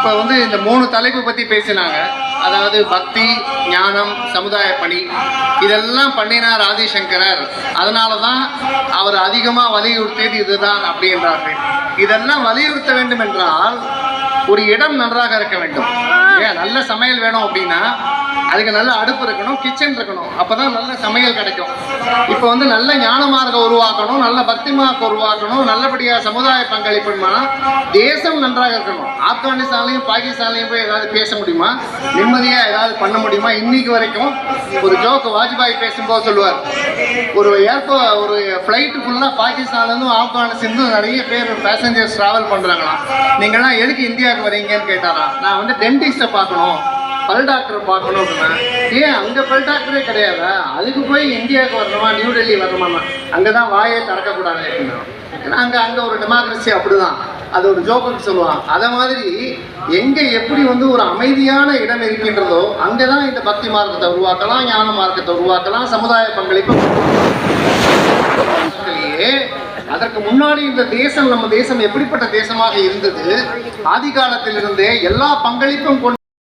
இப்போ வந்து இந்த மூணு தலைப்பு பற்றி பேசினாங்க. அதாவது பக்தி ஞானம் சமுதாய பணி. இதெல்லாம் பண்ணினார் ஆதிசங்கரர் அதனால தான் அவர் அதிகமாக வலியுறுத்தியது இதுதான் அப்படின்றார்கள். இதெல்லாம் வலியுறுத்த வேண்டும் என்றால் ஒரு இடம் நன்றாக இருக்க வேண்டும். ஏன்? நல்ல சமையல் வேணும் அப்படின்னா அதுக்கு நல்ல அடுப்பு இருக்கணும் கிச்சன் இருக்கணும். அப்போதான் நல்ல சமையல் கிடைக்கும். இப்போ வந்து நல்ல ஞான மார்க்கம் உருவாக்கணும் நல்ல பக்தி மார்க்கம் உருவாக்கணும் நல்லபடியாக சமுதாய பங்களிப்புமா தேசம் நன்றாக இருக்கணும். ஆப்கானிஸ்தான்லையும் பாகிஸ்தான்லையும் போய் ஏதாவது பேச முடியுமா? நிம்மதியாக ஏதாவது பண்ண முடியுமா? இன்னைக்கு வரைக்கும் ஒரு ஜோக்கு வாஜ்பாய் பேசும்போது சொல்லுவார். ஒரு ஏர்போ ஒரு ஃப்ளைட்டு ஃபுல்லாக பாகிஸ்தான்லேருந்தும் ஆப்கானிஸ்தான் நிறைய பேர் பேசஞ்சர்ஸ் ட்ராவல் பண்ணுறாங்களாம் நீங்கள்லாம் எதுக்கு இந்தியாவுக்கு வரீங்கன்னு கேட்டாராம். நான் வந்து டென்டிஸ்ட்டை பார்க்கணும். பல் டாக்டர் பார்க்கணும் அப்படின்னா ஏன் அங்கே பல் டாக்டரே கிடையாதா? அதுக்கு போய் இந்தியாவுக்கு வரணுமா? நியூ டெல்லி வரணுமா அங்கே தான் வாயை திறக்கக்கூடாது அப்படின்னா. ஏன்னா அங்கே அங்கே ஒரு டெமோக்ரஸி அப்படிதான். அது ஒரு ஜோக்குன்னு சொல்லுவாங்க. அதை மாதிரி எங்கே எப்படி வந்து ஒரு அமைதியான இடம் இருக்கின்றதோ அங்கே தான் இந்த பக்தி மார்க்கத்தை உருவாக்கலாம் ஞான மார்க்கத்தை உருவாக்கலாம் சமுதாய பங்களிப்பு அதற்கு முன்னாடி இந்த தேசம் நம்ம தேசம் எப்படிப்பட்ட தேசமாக இருந்தது? ஆதி காலத்திலிருந்தே எல்லா பங்களிப்பும் கொண்டு